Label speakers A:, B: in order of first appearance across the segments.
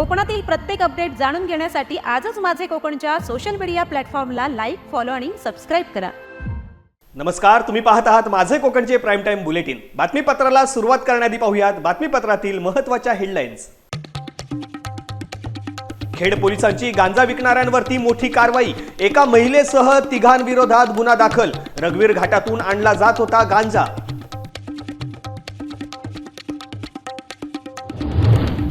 A: कोकणातील प्रत्येक अपडेट जाणून घेण्यासाठी आजच माझे कोकणच्या सोशल मीडिया प्लॅटफॉर्मला लाईक फॉलो आणि सबस्क्राईब करा.
B: नमस्कार तुम्ही पाहत आहात माझे कोकणचे प्राईम टाइम बुलेटिन बातमीपत्राला सुरुवात करण्याआधी पाहूयात बातमीपत्रातील महत्त्वाच्या हेडलाईन्स खेड पोलिसांची गांजा विकणाऱ्यांवरती मोठी कारवाई. एका महिलेसह तिघांविरोधात गुन्हा दाखल. रघुवीर घाटातून आणला जात होता गांजा.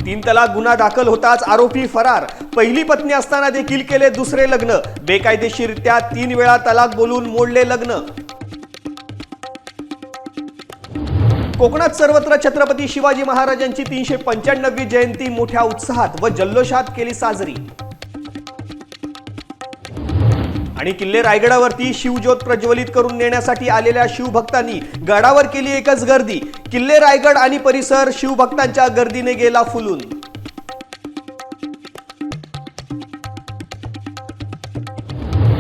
B: तीन तलाक गुन्हा दाखल होताच आरोपी फरार. पहिली पत्नी असताना देखील केले दुसरे लग्न. बेकायदेशीरित्या तीन वेळा तलाक बोलून मोडले लग्न. कोकणात सर्वत्र छत्रपती शिवाजी महाराजांची तीनशे पंच्याण्णवी जयंती मोठ्या उत्साहात व जल्लोषात केली साजरी. आणि किल्ले रायगडावरती शिवज्योत प्रज्वलित करून नेण्यासाठी आलेल्या शिवभक्तांनी गडावर केली एकच गर्दी. किल्ले रायगड आणि परिसर शिवभक्तांच्या गर्दीने गेला फुलून.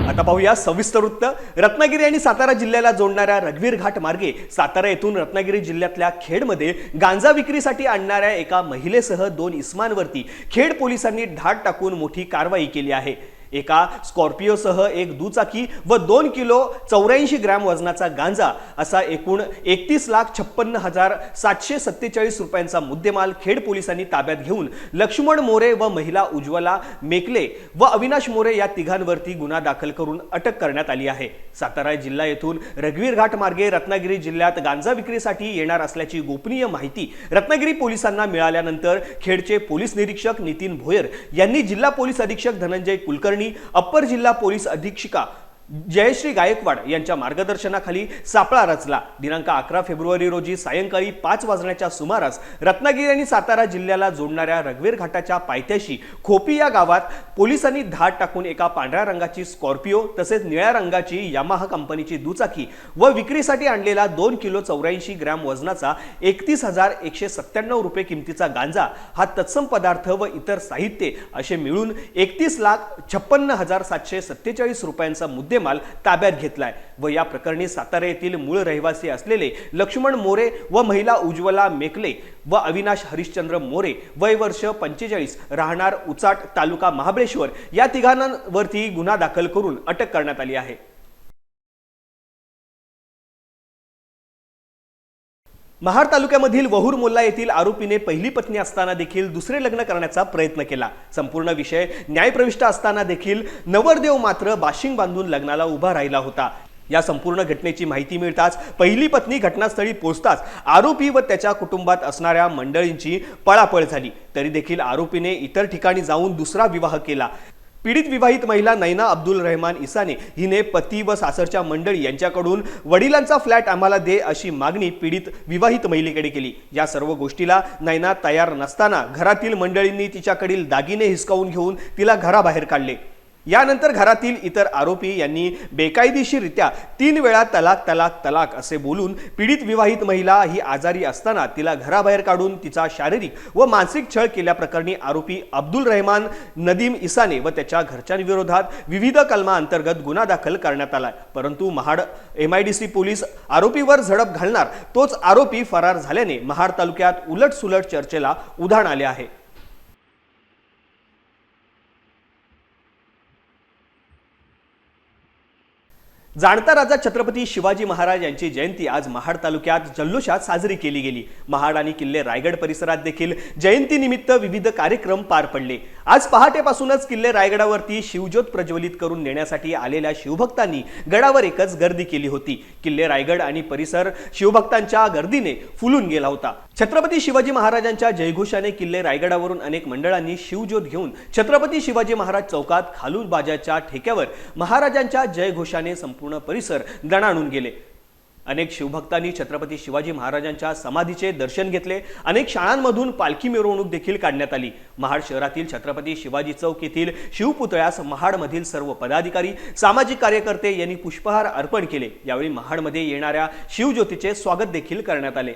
B: आता पाहूया सविस्तर वृत्त. रत्नागिरी आणि सातारा जिल्ह्याला जोडणाऱ्या रघवीर घाट मार्गे सातारा येथून रत्नागिरी जिल्ह्यातल्या खेडमध्ये गांजा विक्रीसाठी आणणाऱ्या एका महिलेसह दोन इस्मांवरती खेड पोलिसांनी धाड टाकून मोठी कारवाई केली आहे. एका स्कॉर्पिओसह एक दुचाकी व दोन किलो चौऱ्याऐंशी ग्रॅम वजनाचा गांजा असा एकूण एकतीस लाख छप्पन्न हजार सातशे सत्तेचाळीस रुपयांचा मुद्देमाल खेड पोलिसांनी ताब्यात घेऊन लक्ष्मण मोरे व महिला उज्ज्वला मेकले व अविनाश मोरे या तिघांवरती गुन्हा दाखल करून अटक करण्यात आली आहे. सातारा जिल्हा येथून रघवीर घाट मार्गे रत्नागिरी जिल्ह्यात गांजा विक्रीसाठी येणार असल्याची गोपनीय माहिती रत्नागिरी पोलिसांना मिळाल्यानंतर खेडचे पोलीस निरीक्षक नितीन भोयर यांनी जिल्हा पोलीस अधीक्षक धनंजय कुलकर्णी अप्पर जिल्हा पोलीस अधीक्षिका जयश्री गायकवाड यांच्या मार्गदर्शनाखाली सापळा रचला. दिनांक अकरा फेब्रुवारी रोजी सायंकाळी पाच वाजण्याच्या सुमारास रत्नागिरी आणि सातारा जिल्ह्याला जोडणाऱ्या रघवेर घाटाच्या पायथ्याशी खोपी या गावात पोलिसांनी धाड टाकून एका पांढऱ्या रंगाची स्कॉर्पिओ तसेच निळ्या रंगाची यामाहा कंपनीची दुचाकी व विक्रीसाठी आणलेला दोन किलो चौऱ्याऐंशी ग्रॅम वजनाचा एकतीस हजार एकशे सत्त्याण्णव रुपये किमतीचा गांजा हा तत्सम पदार्थ व इतर साहित्य असे मिळून एकतीस लाख छप्पन्न हजार सातशे सत्तेचाळीस रुपयांचा मुद्दे मुद्देमाल ताब्यात घेतलाय. व या प्रकरणी सातारा येथील मूळ रहिवासी असलेले लक्ष्मण मोरे व महिला उज्ज्वला मेकले व अविनाश हरिश्चंद्र मोरे वय वर्ष पंचेचाळीस राहणार उचाट तालुका महाबळेश्वर या तिघांवरती गुन्हा दाखल करून अटक करण्यात आली आहे. महाड तालुक्यामधील वहूर मोल्ला येथील आरोपीने पहिली पत्नी असताना देखील दुसरे लग्न करण्याचा प्रयत्न केला. संपूर्ण विषय न्यायप्रविष्ट असताना देखील नवरदेव मात्र बाशिंग बांधून लग्नाला उभा राहिला होता. या संपूर्ण घटनेची माहिती मिळताच पहिली पत्नी घटनास्थळी पोहोचताच आरोपी व त्याच्या कुटुंबात असणाऱ्या मंडळींची पळापळ झाली. तरी देखील आरोपीने इतर ठिकाणी जाऊन दुसरा विवाह केला. पीडित विवाहित महिला नैना अब्दुल रहमान इसाने हिने पती व सासरच्या मंडळी यांच्याकडून वडिलांचा फ्लॅट आम्हाला दे अशी मागणी पीडित विवाहित महिलेकडे केली. या सर्व गोष्टीला नैना तयार नसताना घरातील मंडळींनी तिच्याकडील दागिने हिसकावून घेऊन तिला घराबाहेर काढले. यानंतर घरातील इतर आरोपी यांनी बेकायदेशीररित्या तीन वेळा तलाक तलाक तलाक असे बोलून पीडित विवाहित महिला ही आजारी असताना तिला घराबाहेर काढून तिचा शारीरिक व मानसिक छळ केल्याप्रकरणी आरोपी अब्दुल रहमान नदीम इसाने व त्याच्या घरच्यांविरोधात विविध कलमांतर्गत गुन्हा दाखल करण्यात आलाय. परंतु महाड एमआयडीसी पोलीस आरोपीवर झडप घालणार तोच आरोपी फरार झाल्याने महाड तालुक्यात उलटसुलट चर्चेला उधाण आले आहे. जाणता राजा छत्रपती शिवाजी महाराज यांची जयंती आज महाड तालुक्यात जल्लोषात साजरी केली गेली. महाड आणि किल्ले रायगड परिसरात देखील जयंतीनिमित्त विविध कार्यक्रम पार पडले. आज पहाटेपासूनच किल्ले रायगडावरती शिवज्योत प्रज्वलित करून नेण्यासाठी आलेल्या शिवभक्तांनी गडावर एकच गर्दी केली होती. किल्ले रायगड आणि परिसर शिवभक्तांच्या गर्दीने फुलून गेला होता. छत्रपती शिवाजी महाराजांच्या जयघोषाने किल्ले रायगडावरून अनेक मंडळांनी शिवज्योत घेऊन छत्रपती शिवाजी महाराज चौकात खालून बाजाच्या ठेक्यावर महाराजांच्या जयघोषाने संपूर्ण परिसर दणाणून गेले. अनेक शिवभक्तांनी छत्रपती शिवाजी महाराजांच्या समाधीचे दर्शन घेतले. अनेक शाळांमधून पालखी मिरवणूक देखील काढण्यात आली. महाड शहरातील छत्रपती शिवाजी चौक येथील शिवपुतळ्यास महाडमधील सर्व पदाधिकारी सामाजिक कार्यकर्ते यांनी पुष्पहार अर्पण केले. यावेळी महाडमध्ये येणाऱ्या शिवज्योतीचे स्वागत देखील करण्यात आले.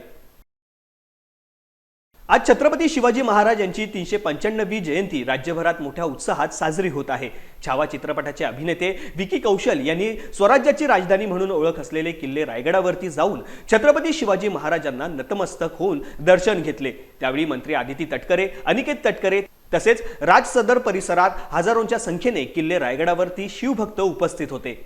B: आज छत्रपती शिवाजी महाराज यांची तीनशे पंच्याण्णवी जयंती राज्यभरात मोठ्या उत्साहात साजरी होत आहे. छावा चित्रपटाचे अभिनेते विकी कौशल यांनी स्वराज्याची राजधानी म्हणून ओळख असलेले किल्ले रायगडावरती जाऊन छत्रपती शिवाजी महाराजांना नतमस्तक होऊन दर्शन घेतले. त्यावेळी मंत्री आदिती तटकरे अनिकेत तटकरे तसेच राज सदर परिसरात हजारोंच्या संख्येने किल्ले रायगडावरती शिवभक्त उपस्थित होते.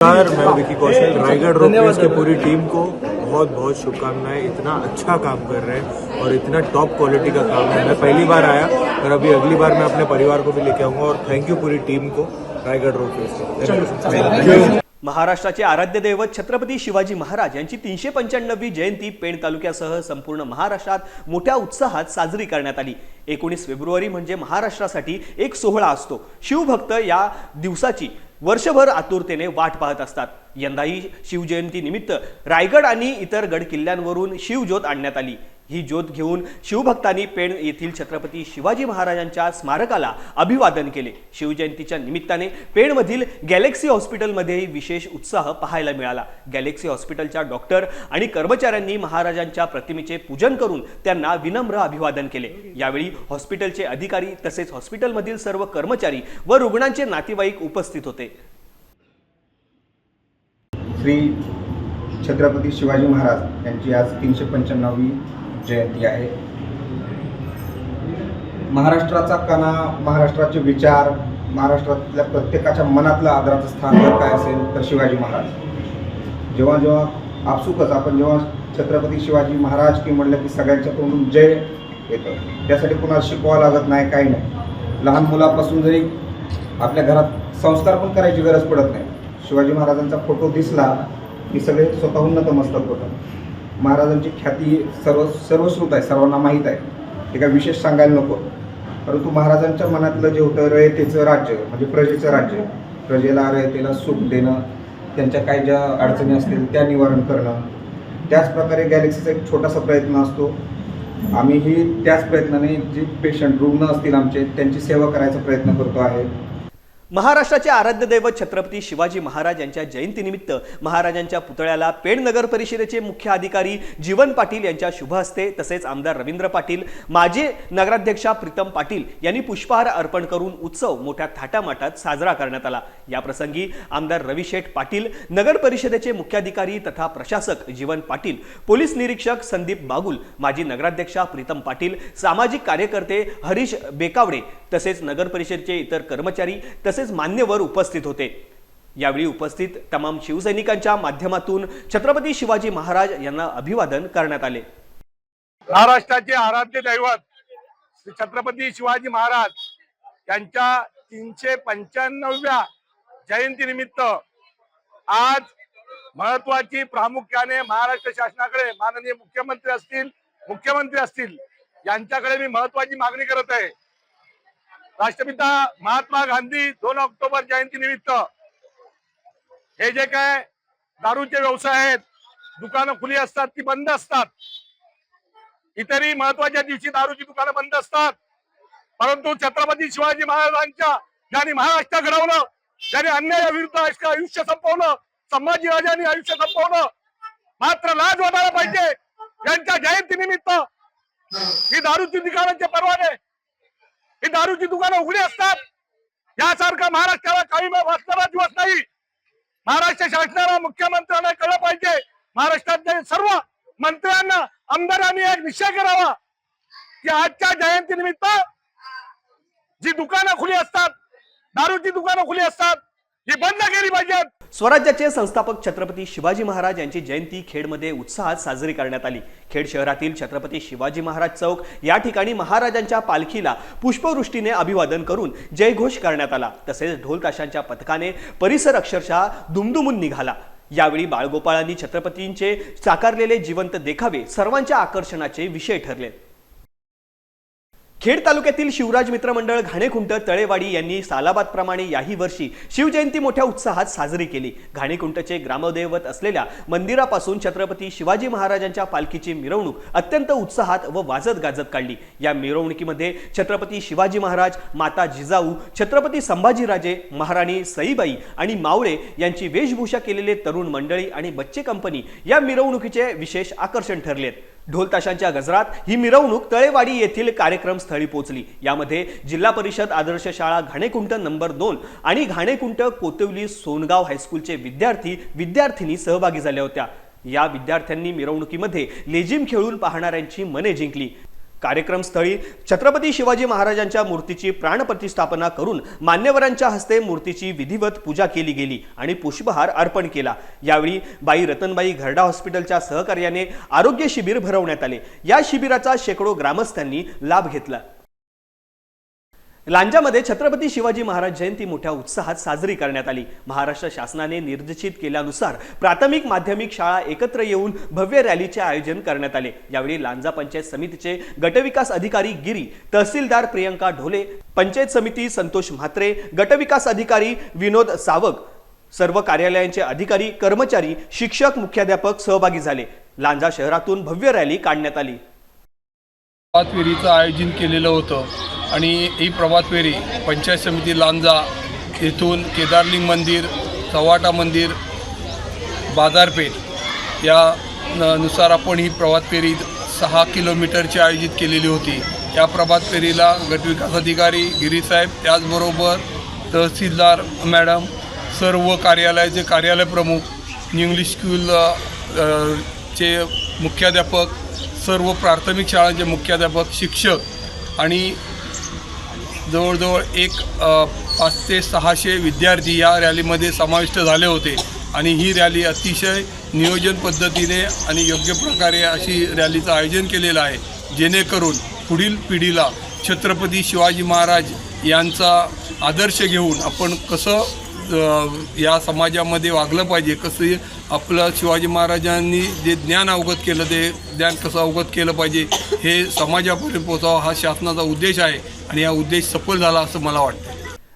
C: मैं विकी कौशल रायगढ़ रोडवेज की पूरी टीम को बहुत बहुत शुभकामनाएं। इतना अच्छा काम कर रहे हैं और इतना टॉप क्वालिटी का काम है। मैं पहली बार आया और अभी अगली बार मैं अपने परिवार को भी लेके आऊंगा और थैंक यू पूरी टीम को थैंक यू
B: महाराष्ट्राचे आराध्य दैवत छत्रपती शिवाजी महाराज यांची तीनशे पंच्याण्णववी जयंती पेण तालुक्यासह संपूर्ण महाराष्ट्रात मोठ्या उत्साहात साजरी करण्यात आली. एकोणीस फेब्रुवारी म्हणजे महाराष्ट्रासाठी एक सोहळा असतो. शिवभक्त या दिवसाची वर्षभर आतुरतेने वाट पाहत असतात. यंदाही शिवजयंती निमित्त रायगड आणि इतर गड किल्ल्यांवरून शिवज्योत आणण्यात आली. ही ज्योत घेऊन शिवभक्तांनी पेण येथील छत्रपती शिवाजी महाराजांच्या स्मारकाला अभिवादन केले. शिवजयंतीच्या निमित्ताने पेणमधील गॅलेक्सी हॉस्पिटलमध्येही विशेष उत्साह पाहायला मिळाला. गॅलेक्सी हॉस्पिटलच्या डॉक्टर आणि कर्मचाऱ्यांनी महाराजांच्या प्रतिमेचे पूजन करून त्यांना विनम्र अभिवादन केले. यावेळी हॉस्पिटलचे अधिकारी तसेच हॉस्पिटलमधील सर्व कर्मचारी व रुग्णांचे नातेवाईक उपस्थित होते.
D: श्री छत्रपती शिवाजी महाराज यांची आज तीनशे पंच्याण्णववी जयंती आहे. महाराष्ट्राचा कणा महाराष्ट्राचे विचार महाराष्ट्रातल्या प्रत्येकाच्या मनातलं आदराचं स्थान जर काय असेल तर शिवाजी महाराज. जेव्हा जेव्हा आपसुकच आपण जेव्हा छत्रपती शिवाजी महाराज की म्हणलं की सगळ्यांच्या तोंडून जय येतं. त्यासाठी कुणाला शिकवावं लागत नाही काही नाही. लहान मुलापासून जरी आपल्या घरात संस्कार पण करायची गरज पडत नाही. शिवाजी महाराजांचा फोटो दिसला की सगळे स्वतःहून नतमस्तक होतात. महाराजांची ख्याती सर्व सर्वश्रुत आहे सर्वांना माहीत आहे. ते काय विशेष सांगायला नको. परंतु महाराजांच्या मनातलं जे होतं रयतेचं राज्य म्हणजे प्रजेचं राज्य प्रजेला रयतेला सुख देणं त्यांच्या काही ज्या अडचणी असतील त्या निवारण करणं त्याचप्रकारे गॅलेक्सीचा एक छोटासा प्रयत्न असतो. आम्हीही त्याच प्रयत्नाने जे पेशंट रुग्ण असतील आमचे त्यांची सेवा करायचा प्रयत्न करतो आहे.
B: महाराष्ट्राचे आराध्य दैवत छत्रपती शिवाजी महाराज यांच्या जयंतीनिमित्त महाराजांच्या पुतळ्याला पेण नगर परिषदेचे मुख्य अधिकारी जीवन पाटील यांच्या शुभ हस्ते तसेच आमदार रवींद्र पाटील माजी नगराध्यक्षा प्रीतम पाटील यांनी पुष्पहार अर्पण करून उत्सव मोठ्या थाटामाटात साजरा करण्यात आला. याप्रसंगी आमदार रविशेठ पाटील नगर परिषदेचे मुख्याधिकारी तथा प्रशासक जीवन पाटील पोलीस निरीक्षक संदीप बागुल माजी नगराध्यक्षा प्रीतम पाटील सामाजिक कार्यकर्ते हरीश बेकावडे तसेच नगर परिषदेचे इतर कर्मचारी तसेच मान्यवर उपस्थित होते. यावेळी उपस्थित तमाम शिवसैनिकांच्या माध्यमातून छत्रपती शिवाजी महाराज यांना अभिवादन करण्यात आले.
E: महाराष्ट्राचे आराध्य दैवत श्री छत्रपती शिवाजी महाराज यांच्या तीनशे पंच्याण्णव्या जयंतीनिमित्त आज महत्वाची प्रामुख्याने महाराष्ट्र शासनाकडे माननीय मुख्यमंत्री असतील मुख्यमंत्री असतील यांच्याकडे मी महत्वाची मागणी करत आहे. राष्ट्रपिता महात्मा गांधी दोन ऑक्टोबर जयंती निमित्त हे जे काय दारूचे व्यवसाय आहेत दुकानं खुली असतात ती बंद असतात. इतरही महत्त्वाच्या दिवशी दारूची दुकानं बंद असतात. परंतु छत्रपती शिवाजी महाराजांच्या ज्यांनी महाराष्ट्र घडवलं ज्यांनी अन्यायाविरुद्ध आयुष्य आयुष्य संपवलं संभाजीराजांनी आयुष्य संपवलं मात्र लाज वाटायला पाहिजे. यांच्या जयंती निमित्त ही दारूची दुकानांचे परवाने ही दारूची दुकानं उघडी असतात. यासारखा महाराष्ट्राला काही वाचणारा दिवस नाही. महाराष्ट्र शासनाला मुख्यमंत्र्यांना कळलं पाहिजे. महाराष्ट्रातल्या सर्व मंत्र्यांना आमदारांनी एक निश्चय करावा की आजच्या जयंती निमित्त जी दुकानं खुली असतात दारूची दुकानं खुली असतात ही बंद केली पाहिजेत.
B: स्वराज्याचे संस्थापक छत्रपती शिवाजी महाराज यांची जयंती खेडमध्ये उत्साहात साजरी करण्यात आली. खेड शहरातील छत्रपती शिवाजी महाराज चौक या ठिकाणी महाराजांच्या पालखीला पुष्पवृष्टीने अभिवादन करून जयघोष करण्यात आला. तसेच ढोलताशांच्या पथकाने परिसर अक्षरशः दुमदुमून निघाला. यावेळी बाळगोपाळांनी छत्रपतींचे साकारलेले जिवंत देखावे सर्वांच्या आकर्षणाचे विषय ठरले. खेड तालुक्यातील शिवराज मित्र मंडळ घाणेखुंट तळेवाडी यांनी सालाबादप्रमाणे याही वर्षी शिवजयंती मोठ्या उत्साहात साजरी केली. घाणेकुंटचे ग्रामदैवत असलेल्या मंदिरापासून छत्रपती शिवाजी महाराजांच्या पालखीची मिरवणूक अत्यंत उत्साहात व वाजत गाजत काढली. या मिरवणुकीमध्ये छत्रपती शिवाजी महाराज माता जिजाऊ छत्रपती संभाजीराजे महाराणी सईबाई आणि मावळे यांची वेशभूषा केलेले तरुण मंडळी आणि बच्चे कंपनी या मिरवणुकीचे विशेष आकर्षण ठरलेत. ढोल ताशांच्या गजरात ही मिरवणूक तळेवाडी येथील कार्यक्रम स्थळी पोहोचली यामध्ये जिल्हा परिषद आदर्श शाळा घाणेकुंट नंबर दोन आणि घाणेकुंट कोतवली सोनगाव हायस्कूलचे विद्यार्थी विद्यार्थिनी सहभागी झाल्या होत्या. या विद्यार्थ्यांनी मिरवणुकीमध्ये लेझिम खेळून पाहणाऱ्यांची मने जिंकली. कार्यक्रमस्थळी छत्रपती शिवाजी महाराजांच्या मूर्तीची प्राणप्रतिष्ठापना करून मान्यवरांच्या हस्ते मूर्तीची विधिवत पूजा केली गेली आणि पुष्पहार अर्पण केला. यावेळी बाई रतनबाई घरडा हॉस्पिटलच्या सहकार्याने आरोग्य शिबिर भरवण्यात आले. या शिबिराचा शेकडो ग्रामस्थांनी लाभ घेतला. लांजामध्ये छत्रपती शिवाजी महाराज जयंती मोठ्या उत्साहात साजरी करण्यात आली. महाराष्ट्र शासनाने निर्देशित केल्यानुसार प्राथमिक माध्यमिक शाळा एकत्र येऊन भव्य रॅलीचे आयोजन करण्यात आले. यावेळी लांजा पंचायत समितीचे गटविकास अधिकारी गिरी तहसीलदार प्रियंका ढोले पंचायत समिती संतोष म्हात्रे गटविकास अधिकारी विनोद सावक सर्व कार्यालयांचे अधिकारी कर्मचारी शिक्षक मुख्याध्यापक सहभागी झाले. लांजा शहरातून भव्य रॅली काढण्यात आली.
F: आयोजन केलेलं होतं. आणि ही प्रभात फेरी पंचायत समिती लांजा येथून केदारलिंग मंदिर सवाटा मंदिर बाजारपेठ या नुसार आपण ही प्रभात फेरी सहा किलोमीटरची आयोजित केलेली होती. या प्रभात फेरीला गटविकास अधिकारी गिरीसाहेब त्याचबरोबर तहसीलदार मॅडम सर्व कार्यालयाचे कार्यालय प्रमुख इंग्लिश स्कूल चे मुख्याध्यापक सर्व प्राथमिक शाळांचे मुख्याध्यापक शिक्षक आणि जवळजवळ एक पाच ते सहाशे विद्यार्थी या रॅलीमध्ये समाविष्ट झाले होते. आणि ही रॅली अतिशय नियोजन पद्धतीने आणि योग्य प्रकारे अशी रॅलीचं आयोजन केलेलं आहे. जेणेकरून पुढील पिढीला छत्रपती शिवाजी महाराज यांचा आदर्श घेऊन आपण कसं या समाजामध्ये वागलं पाहिजे. कसं आपलं शिवाजी महाराजांनी जे ज्ञान अवगत केलं ते ज्ञान कसं अवगत केलं पाहिजे हे समाजापर्यंत पोहोचावं हा शासनाचा उद्देश आहे आणि हा उद्देश सफल झाला असं मला वाटतं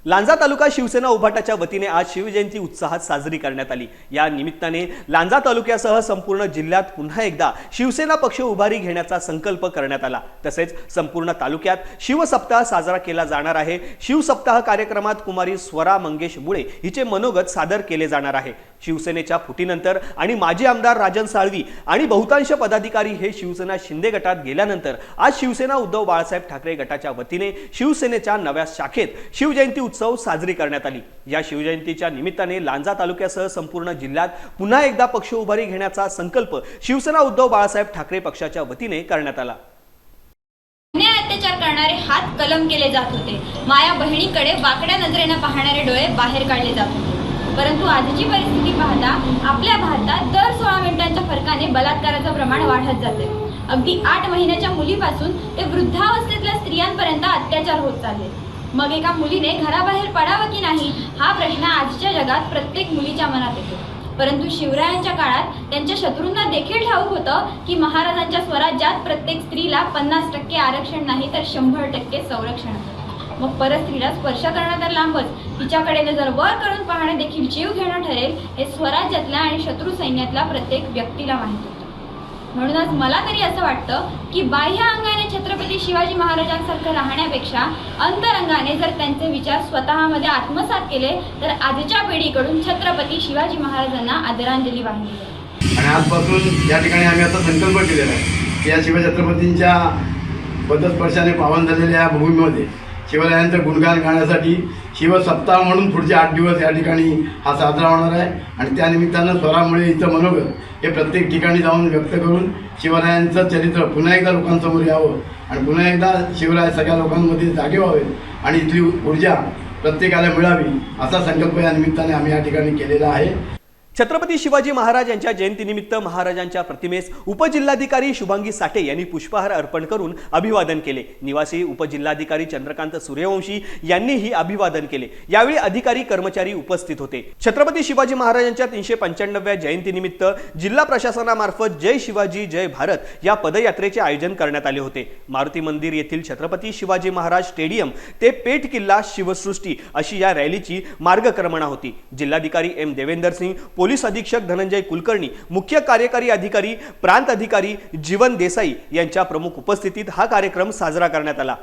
B: लांजा तालुका शिवसेना उभाटाच्या वतीने आज शिवजयंती उत्साहात साजरी करण्यात आली. या निमित्ताने लांजा तालुक्यासह संपूर्ण जिल्ह्यात पुन्हा एकदा शिवसेना पक्ष उभारी घेण्याचा संकल्प करण्यात आला. तसेच संपूर्ण तालुक्यात शिवसप्ताह साजरा केला जाणार आहे. शिवसप्ताह कार्यक्रमात कुमारी स्वरा मंगेश मुळे हिचे मनोगत सादर केले जाणार आहे. शिवसेनेच्या फुटीनंतर आणि माजी आमदार राजन साळवी आणि बहुतांश पदाधिकारी हे शिवसेना शिंदे गटात गेल्यानंतर आज शिवसेना उद्धव बाळासाहेब ठाकरे गटाच्या वतीने शिवसेनेच्या नव्या शाखेत शिवजयंती उत्सव साजरी करण्यात आली. या शिवजयंतीच्या निमित्ताने लांजा तालुक्यासह संपूर्ण जिल्ह्यात पुन्हा एकदा पक्ष उभारी घेण्याचा संकल्प शिवसेना उद्धव बाळासाहेब ठाकरे पक्षाच्या वतीने करण्यात आला.
G: अत्याचार करणारे हात कलम केले जात होते. माया बहिणीकडे वाकड्या नजरेनं पाहणारे डोळे बाहेर काढले जात होते. परंतु आजची परिस्थिती पाहता आपल्या भारतात दर सोळा मिनिटांच्या फरकाने बलात्काराचं प्रमाण वाढत जाते अगदी आठ महिन्याच्या मुलीपासून ते वृद्धावस्थेतल्या स्त्रियांपर्यंत अत्याचार होत चालले मग एका मुलीने घराबाहेर पडावं की नाही हा प्रश्न आजच्या जगात प्रत्येक मुलीच्या मनात येतो. परंतु शिवरायांच्या काळात त्यांच्या शत्रूंना देखील ठाऊक होतं की महाराजांच्या स्वराज्यात प्रत्येक स्त्रीला पन्नास टक्के आरक्षण नाही तर शंभर टक्के संरक्षण मग मग परस्त्रीला स्पर्श करणं तर लांबच. तिच्याकडे नजर वर करून पाहणं देखील जीव घेणं ठरेल हे स्वराज्यातल्या आणि शत्रू सैन्यातल्या प्रत्येक व्यक्तीला माहीत होतं. म्हणूनच मला तरी असं वाटतं की बाह्य अंगाने छत्रपती शिवाजी महाराजांसारखं राहण्यापेक्षा अंतरंगाने जर त्यांचे विचार स्वतःमध्ये आत्मसात केले तर आजच्या पिढीकडून छत्रपती शिवाजी महाराजांना आदरांजली वाहिली.
H: आणि आजपासून या ठिकाणी आम्ही आता संकल्प केलेला आहे की या शिवछत्रपतींच्या पदस्पर्शाने पावन झालेल्या या भूमीमध्ये शिवरायांचं गुणगान गाण्यासाठी शिवसप्ताह म्हणून पुढचे आठ दिवस या ठिकाणी हा साजरा होणार आहे. आणि त्यानिमित्तानं स्वरामुळे इथं मनोगत हे प्रत्येक ठिकाणी जाऊन व्यक्त करून शिवरायांचं चरित्र पुन्हा एकदा लोकांसमोर यावं आणि पुन्हा एकदा शिवराय सगळ्या लोकांमध्ये जागे व्हावे आणि इथली ऊर्जा प्रत्येकाला मिळावी असा संकल्प या निमित्ताने आम्ही या ठिकाणी केलेला आहे.
B: छत्रपती शिवाजी महाराज यांच्या जयंतीनिमित्त महाराजांच्या प्रतिमेस उपजिल्हाधिकारी शुभांगी साठे यांनी पुष्पहार अर्पण करून अभिवादन केले. निवासी उपजिल्हाधिकारी चंद्रकांत सूर्यवंशी यांनीही अभिवादन केले. यावेळी अधिकारी कर्मचारी उपस्थित होते. छत्रपती शिवाजी महाराजांच्या तीनशे पंच्याण्णव्या जयंतीनिमित्त जिल्हा प्रशासनामार्फत जय शिवाजी जय भारत या पदयात्रेचे आयोजन करण्यात आले होते. मारुती मंदिर येथील छत्रपती शिवाजी महाराज स्टेडियम ते पेठ किल्ला शिवसृष्टी अशी या रॅलीची मार्गक्रमणा होती. जिल्हाधिकारी एम देवेंदर सिंग पोलीस अधीक्षक धनंजय कुलकर्णी मुख्य कार्यकारी अधिकारी प्रांत अधिकारी जीवन देसाई यांच्या प्रमुख उपस्थितीत हा कार्यक्रम साजरा करण्यात आला.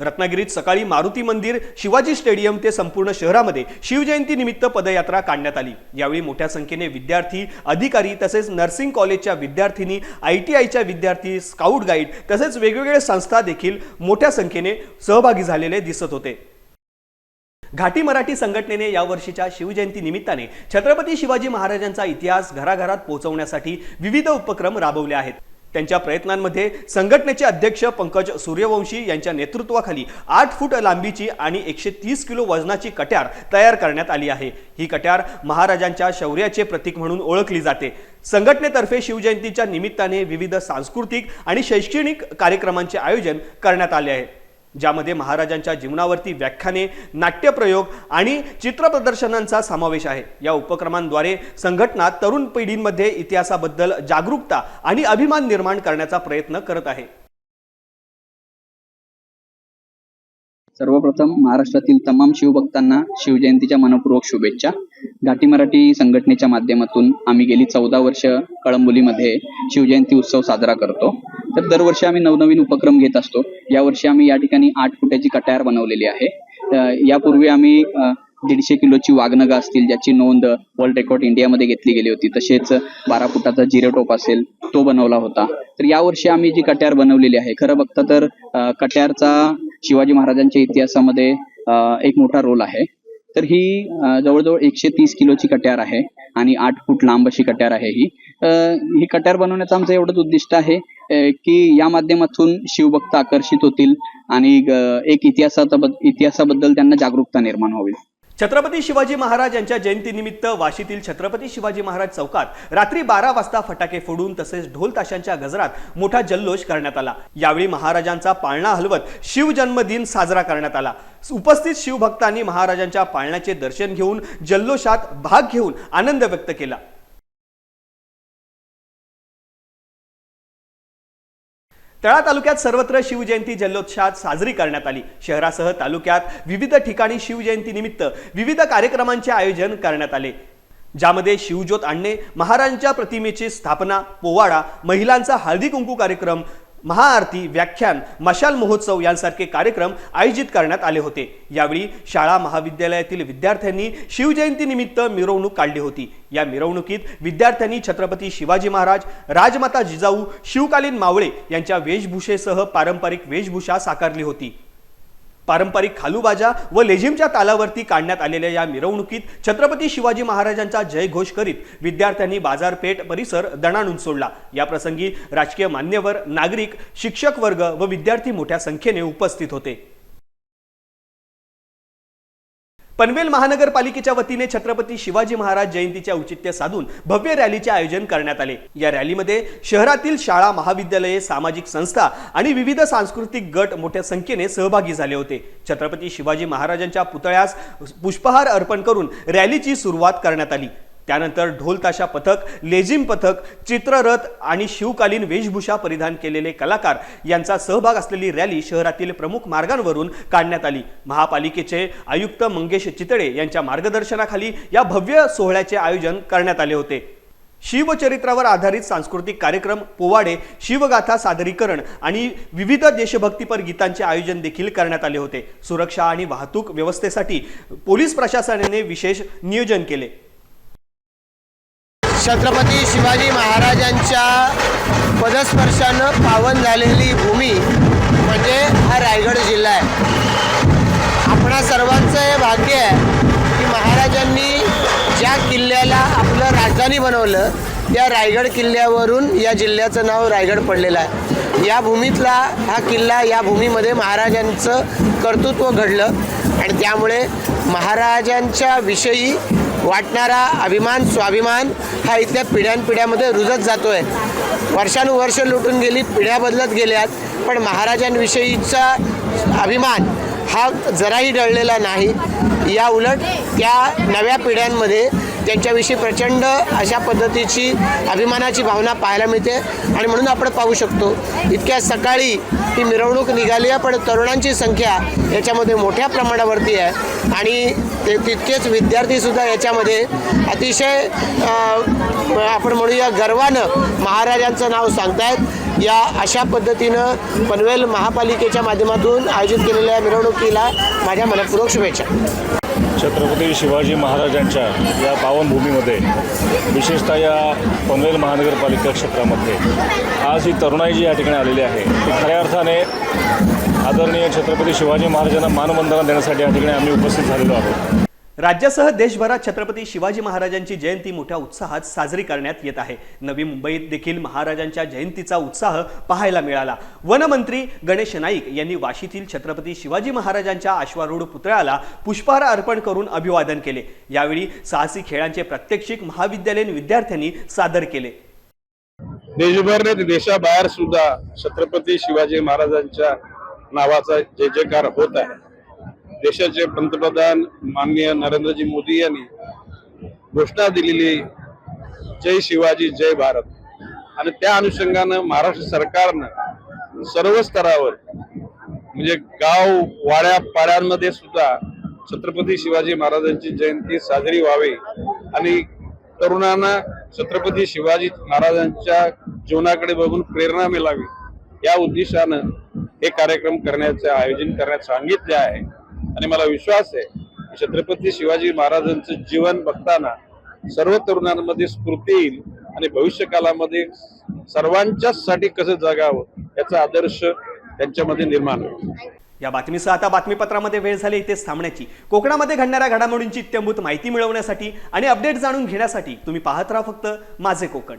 B: रत्नागिरीत सकाळी मारुती मंदिर शिवाजी स्टेडियम ते संपूर्ण शहरामध्ये शिवजयंती निमित्त पदयात्रा काढण्यात आली. यावेळी मोठ्या संख्येने विद्यार्थी अधिकारी तसेच नर्सिंग कॉलेजच्या विद्यार्थिनी आय टी आयच्या विद्यार्थी स्काउट गाईड तसेच वेगवेगळ्या संस्था देखील मोठ्या संख्येने सहभागी झालेले दिसत होते. घाटी मराठी संघटनेने यावर्षीच्या शिवजयंती निमित्ताने छत्रपती शिवाजी महाराजांचा इतिहास घराघरात पोहोचवण्यासाठी विविध उपक्रम राबवले आहेत. त्यांच्या प्रयत्नांमध्ये संघटनेचे अध्यक्ष पंकज सूर्यवंशी यांच्या नेतृत्वाखाली आठ फूट लांबीची आणि एकशे तीस किलो वजनाची कट्यार तयार करण्यात आली आहे. ही कट्यार महाराजांच्या शौर्याचे प्रतीक म्हणून ओळखली जाते. संघटनेतर्फे शिवजयंतीच्या निमित्ताने विविध सांस्कृतिक आणि शैक्षणिक कार्यक्रमांचे आयोजन करण्यात आले आहे. ज्यामध्ये महाराजांच्या जीवनावरती व्याख्याने नाट्यप्रयोग आणि चित्रप्रदर्शनांचा समावेश आहे. या उपक्रमांद्वारे संघटना तरुण पिढींमध्ये इतिहासाबद्दल जागरूकता आणि अभिमान निर्माण करण्याचा प्रयत्न करत आहे.
I: सर्वप्रथम महाराष्ट्रातील तमाम शिवभक्तांना शिवजयंतीच्या मनपूर्वक शुभेच्छा. घाटी मराठी संघटनेच्या माध्यमातून आम्ही गेली चौदा वर्ष कळंबोलीमध्ये शिवजयंती उत्सव साजरा करतो. तर दरवर्षी आम्ही नवनवीन उपक्रम घेत असतो. यावर्षी आम्ही या ठिकाणी आठ फुटाची कटार बनवलेली आहे. यापूर्वी आम्ही दीडशे किलोची वाघनगा असतील ज्याची नोंद वर्ल्ड रेकॉर्ड इंडियामध्ये घेतली गेली होती तसेच बारा फुटाचा जिरो टोप असेल तो बनवला होता. तर यावर्षी आम्ही जी कट्यार बनवलेली आहे खरं बघता तर कट्यारचा शिवाजी महाराजांच्या इतिहासामध्ये एक मोठा रोल आहे. तर ही जवळजवळ एकशे तीस किलोची कट्यार आहे आणि आठ फूट लांब अशी कट्यार आहे ही. ही कट्यार बनवण्याचं आमचं एवढंच उद्दिष्ट आहे की या माध्यमातून शिवभक्त आकर्षित होतील आणि एक इतिहासाबद्दल इतिहासाबद्दल त्यांना जागरूकता निर्माण होईल.
B: छत्रपती शिवाजी महाराज यांच्या जयंतीनिमित्त वाशीतील छत्रपती शिवाजी महाराज चौकात रात्री बारा वाजता फटाके फोडून तसेच ढोल ताशांच्या गजरात मोठा जल्लोष करण्यात आला. यावेळी महाराजांचा पाळणा हलवत शिवजन्मदिन साजरा करण्यात आला. उपस्थित शिवभक्तांनी महाराजांच्या पाळण्याचे दर्शन घेऊन जल्लोषात भाग घेऊन आनंद व्यक्त केला. तळा तालुक्यात सर्वत्र शिवजयंती जल्लोषात साजरी करण्यात आली. शहरासह तालुक्यात विविध ठिकाणी शिवजयंती निमित्त विविध कार्यक्रमांचे आयोजन करण्यात आले. ज्यामध्ये शिवज्योत आणणे महाराजांच्या प्रतिमेची स्थापना पोवाडा महिलांचा हळदी कुंकू कार्यक्रम महाआरती व्याख्यान मशाल महोत्सव यांसारखे कार्यक्रम आयोजित करण्यात आले होते. यावेळी शाळा महाविद्यालयातील विद्यार्थ्यांनी शिवजयंतीनिमित्त मिरवणूक काढली होती. या मिरवणुकीत विद्यार्थ्यांनी छत्रपती शिवाजी महाराज राजमाता जिजाऊ शिवकालीन मावळे यांच्या वेशभूषेसह पारंपरिक वेशभूषा साकारली होती. पारंपरिक खालूबाजा व लेझिमच्या तालावरती काढण्यात आलेल्या या मिरवणुकीत छत्रपती शिवाजी महाराजांचा जयघोष करीत विद्यार्थ्यांनी बाजारपेठ परिसर दणाणून सोडला. या प्रसंगी राजकीय मान्यवर नागरिक शिक्षक वर्ग व विद्यार्थी मोठ्या संख्येने उपस्थित होते. पनवेल महानगरपालिकेच्या वतीने छत्रपती शिवाजी महाराज जयंतीचे औचित्य साधून भव्य रॅलीचे आयोजन करण्यात आले. या रॅलीमध्ये शहरातील शाळा महाविद्यालये सामाजिक संस्था आणि विविध सांस्कृतिक गट मोठ्या संख्येने सहभागी झाले होते. छत्रपती शिवाजी महाराजांच्या पुतळ्यास पुष्पहार अर्पण करून रॅलीची सुरुवात करण्यात आली. त्यानंतर ढोल ताशा पथक लेझिम पथक चित्ररथ आणि शिवकालीन वेशभूषा परिधान केलेले कलाकार यांचा सहभाग असलेली रॅली शहरातील प्रमुख मार्गांवरून काढण्यात आली. महापालिकेचे आयुक्त मंगेश चितळे यांच्या मार्गदर्शनाखाली या भव्य सोहळ्याचे आयोजन करण्यात आले होते. शिवचरित्रावर आधारित सांस्कृतिक कार्यक्रम पोवाडे शिवगाथा सादरीकरण आणि विविध देशभक्तीपर गीतांचे आयोजन देखील करण्यात आले होते. सुरक्षा आणि वाहतूक व्यवस्थेसाठी पोलीस प्रशासनाने विशेष नियोजन केले.
J: छत्रपती शिवाजी महाराजांच्या पदस्पर्शानं पावन झालेली भूमी म्हणजे हा रायगड जिल्हा आहे. आपणा सर्वांचं हे भाग्य आहे की महाराजांनी ज्या किल्ल्याला आपलं राजधानी बनवलं त्या रायगड किल्ल्यावरून या जिल्ह्याचं नाव रायगड पडलेलं आहे. या भूमीतला हा किल्ला या भूमीमध्ये महाराजांचं कर्तृत्व घडलं आणि त्यामुळे महाराजांच्या विषयी वाटणारा अभिमान स्वाभिमान हा इथल्या पिढ्यानपिढ्यामध्ये रुजत जातो आहे वर्षानुवर्ष लुटून गेली पिढ्या बदलत गेल्यात पण महाराजांविषयीचा अभिमान हा जराही डळलेला नाही. या उलट त्या नव्या पिढ्यांमध्ये त्यांच्याविषयी प्रचंड अशा पद्धतीची अभिमानाची भावना पाहायला मिळते. आणि म्हणून आपण पाहू शकतो इतक्या सकाळी ही मिरवणूक निघाली आहे पण तरुणांची संख्या याच्यामध्ये मोठ्या प्रमाणावरती आहे. आणि ते तितकेच विद्यार्थीसुद्धा याच्यामध्ये अतिशय आपण म्हणूया गर्वानं महाराजांचं नाव सांगतायत. या अशा पद्धतीनं पनवेल महापालिकेच्या माध्यमातून आयोजित केलेल्या मिरवणुकीला माझ्या मनपूर्वक शुभेच्छा.
K: छत्रपती शिवाजी महाराजांच्या या पावनभूमीमध्ये विशेषतः या पनवेल महानगरपालिका क्षेत्रामध्ये आज ही तरुणाई जी या ठिकाणी आलेली आहे. ती खऱ्या अर्थाने आदरणीय छत्रपती शिवाजी महाराजांना मानवंदना देण्यासाठी या ठिकाणी आम्ही उपस्थित झालेलो आहोत.
B: राज्यासह देशभरात छत्रपती शिवाजी महाराजांची जयंती मोठ्या उत्साहात साजरी करण्यात येत आहे. नवी मुंबईत देखील महाराजांच्या जयंतीचा उत्साह पाहायला मिळाला. वनमंत्री गणेश नाईक यांनी वाशीतील छत्रपती शिवाजी महाराजांच्या अश्वारूढ पुतळ्याला पुष्पहार अर्पण करून अभिवादन केले. यावेळी साहसी खेळांचे प्रात्यक्षिक महाविद्यालयीन विद्यार्थ्यांनी सादर केले.
L: देशभर देशाबाहेर सुद्धा छत्रपती शिवाजी महाराजांच्या नावाचा जय जयकार होत आहे. देशाचे पंतप्रधान माननीय नरेंद्रजी मोदी यांनी घोषणा दिलेली जय शिवाजी जय भारत. आणि त्या अनुषंगानं महाराष्ट्र सरकारनं सर्व स्तरावर म्हणजे गाव वाड्या पाड्यांमध्ये सुद्धा छत्रपती शिवाजी महाराजांची जयंती साजरी व्हावी. आणि तरुणांना छत्रपती शिवाजी महाराजांच्या जीवनाकडे बघून प्रेरणा मिळावी. या उद्देशानं हे कार्यक्रम करण्याचे आयोजन करण्यात सांगितले आहे. आणि मला विश्वास आहे की छत्रपती शिवाजी महाराजांचं जीवन बघताना सर्व तरुणांमध्ये स्फूर्ती येईल आणि भविष्य कालामध्ये सर्वांच्यासाठी कसं जगावं याचा आदर्श त्यांच्यामध्ये निर्माण होईल.
B: या बातमीसह आता बातमीपत्रामध्ये वेळ झाली इथेच थांबण्याची. कोकणामध्ये घडणाऱ्या घडामोडींची इत्यंभूत माहिती मिळवण्यासाठी आणि अपडेट जाणून घेण्यासाठी तुम्ही पाहत राहा फक्त माझे कोकण.